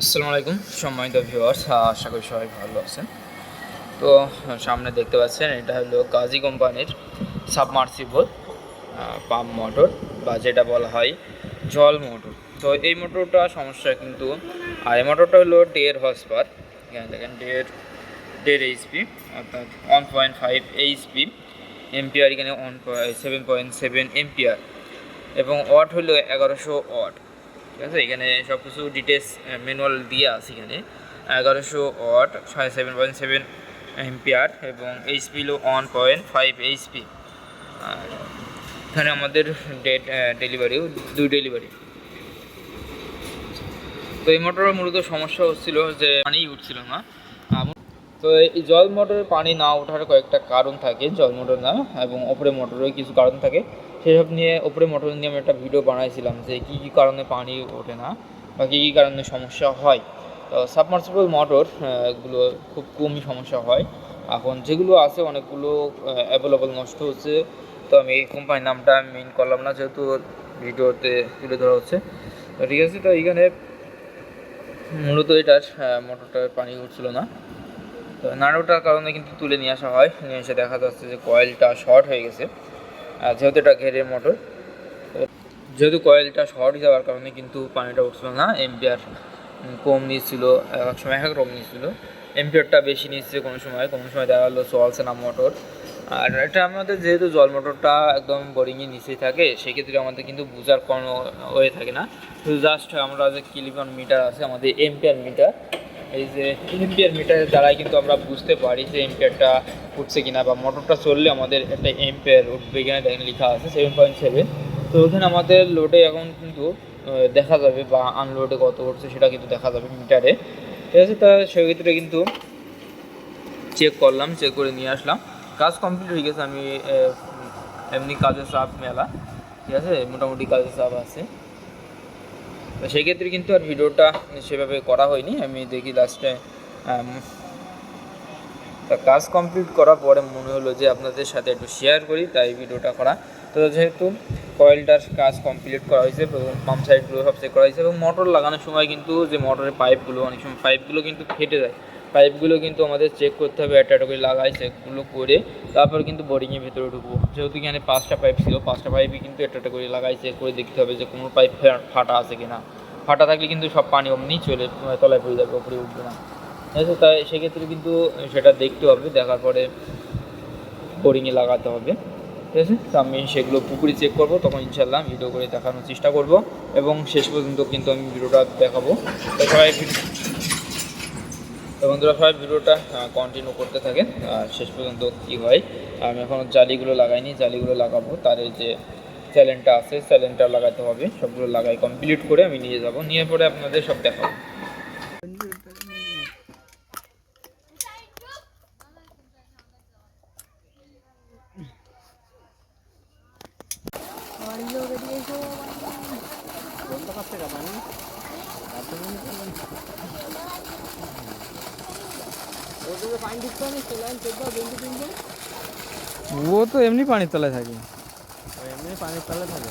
আসসালামু আলাইকুম, সম্মানিত ভিউয়ার্স আশা করি সবাই ভালো আছেন। তো, সামনে দেখতে পাচ্ছেন, এটা হলো গাজী কোম্পানির সাবমার্সিবল পাম্প মোটর বা যেটা বলা হয় জল মোটর। তো এই মোটরটা সমস্যা কিন্তু, আর এই মোটরটা হলো ডের হর্স পার এখানে দেখেন ডের দেড় এইচপি অর্থাৎ one point five HP MPR এখানে one seven point seven MPR এবং ওয়াট হলো এগারোশো ওয়াট ঠিক আছে? এখানে সব কিছু ডিটেলস ম্যানুয়াল দিয়ে আছে এখানে। এগারোশো ওয়াট, সাড়ে সেভেন পয়েন্ট সেভেন এমপিআর এবং এইচপি হলো ওয়ান পয়েন্ট ফাইভ এইচপি আর এখানে আমাদের ডেট ডেলিভারিও দুই ডেলিভারি তো এই মোটরের মূলত সমস্যা হচ্ছিল যে পানি উঠছিল না। তো এই জল মোটরে পানি না ওঠার কয়েকটা কারণ থাকে, জল মোটর না, এবং ওপরে মোটরের কিছু কারণ থাকে। সেসব নিয়ে ওপরে মোটর নিয়ে আমি একটা ভিডিও বানাইছিলাম যে কী কী কারণে পানি ওঠে না বা কী কী কারণে সমস্যা হয়। তো সাবমার্সিবল মোটরগুলো খুব কমই সমস্যা হয়। এখন যেগুলো আছে অনেকগুলো অ্যাভেলেবল নষ্ট হচ্ছে। তো আমি এই কোম্পানির নামটা মেন করলাম না, যেহেতু ভিডিওতে তুলে ধরা হচ্ছে। তো ঠিক আছে, তো এইখানে মূলত এটার মোটরটার পানি উঠছিল না। তো নাড়ুটার কারণে কিন্তু তুলে নিয়ে আসা হয়। নিয়ে এসে দেখা যাচ্ছে যে কয়েলটা শর্ট হয়ে গেছে। যেহেতু এটা ঘেরের মোটর যেহেতু কয়েলটা শর্ট যাওয়ার কারণে কিন্তু পানিটা উঠছিল না এমপিআর কম নিচ্ছিল এক সময় এক রকম নিচ্ছিল এমপিআরটা বেশি নিচ্ছে কোনো সময় কোনো সময় দেখা গেলো চলছে না মোটর আর এটা আমাদের যেহেতু জল মোটরটা একদম বোরিংয়ে নিচেই থাকে, সেক্ষেত্রে আমাদের কিন্তু বোঝার কোনো হয়ে থাকে না। শুধু জাস্ট আমরা যে কিলিকন মিটার আছে, আমাদের এমপিআর মিটার এই যে এমপিআর মিটারের দ্বারাই কিন্তু আমরা বুঝতে পারি যে এমপিআরটা উঠছে কিনা বা মোটরটা চললে আমাদের একটা এমপিআর উঠবে কিনা দেখেন লেখা আছে সেভেন পয়েন্ট সেভেন তো ওখানে আমাদের লোডে এখন কিন্তু দেখা যাবে বা আনলোডে কত উঠছে সেটা কিন্তু দেখা যাবে মিটারে। ঠিক আছে, তা সেক্ষেত্রে কিন্তু চেক করলাম চেক করে নিয়ে আসলাম। কাজ কমপ্লিট হয়ে গেছে, আমি এমনি কাজের চাপ মেলা। ঠিক আছে, মোটামুটি কাজের চাপ আছে। তো সেক্ষেত্রে কিন্তু আর ভিডিওটা সেভাবে করা হয়নি। আমি দেখি লাস্টে তা কাজ কমপ্লিট করার পরে মনে হলো যে আপনাদের সাথে একটু শেয়ার করি, তাই ভিডিওটা করা। তো যেহেতু কয়েলটার কাজ কমপ্লিট করা হয়েছে এবং পাম্প সাইডগুলো সব চেক করা হয়েছে এবং মোটর লাগানোর সময় কিন্তু যে মোটরের পাইপগুলো অনেক সময় পাইপগুলো কিন্তু ফেটে যায়। পাইপগুলো কিন্তু আমাদের চেক করতে হবে, একটা একটা করে লাগাই চেকগুলো করে তারপর কিন্তু বোরিংয়ের ভিতরে ঢুকবো। যেহেতু এখানে পাঁচটা পাইপ ছিল, পাঁচটা পাইপই কিন্তু একটা একটা করে লাগাই চেক করে দেখতে হবে যে কোনো পাইপ ফাটা আছে কিনা। ফাটা থাকলে কিন্তু সব পানি অমনি চলে তলায় পড়ে যাবে, উপরে উঠবে না। আছে তাই সেক্ষেত্রে কিন্তু সেটা দেখতে হবে, দেখার পরে বোরিংয়ে লাগাতে হবে। ঠিক আছে? তো আমি সেগুলো পুকুরে চেক করব, তখন ইনশাল্লাহ ভিডিও করে দেখানোর চেষ্টা করব এবং শেষ পর্যন্ত কিন্তু আমি ভিডিওটা দেখাবো। তো সবাই বন্ধুরা সবাই ভিডিওটা কন্টিনিউ করতে থাকেন। আর শেষ পর্যন্ত কি হয়? আমি এখনও জালিগুলো লাগাইনি জালিগুলো লাগাবো। তার এই যে চ্যালেনটা আছে চ্যালেনটা লাগাতে হবে। সবগুলো লাগাই কমপ্লিট করে আমি নিয়ে যাব। নিয়ে পরে আপনাদের সব দেখাবো। ও তো এমনি পানির তলায় থাকে। এমনি পানির তলায় থাকে?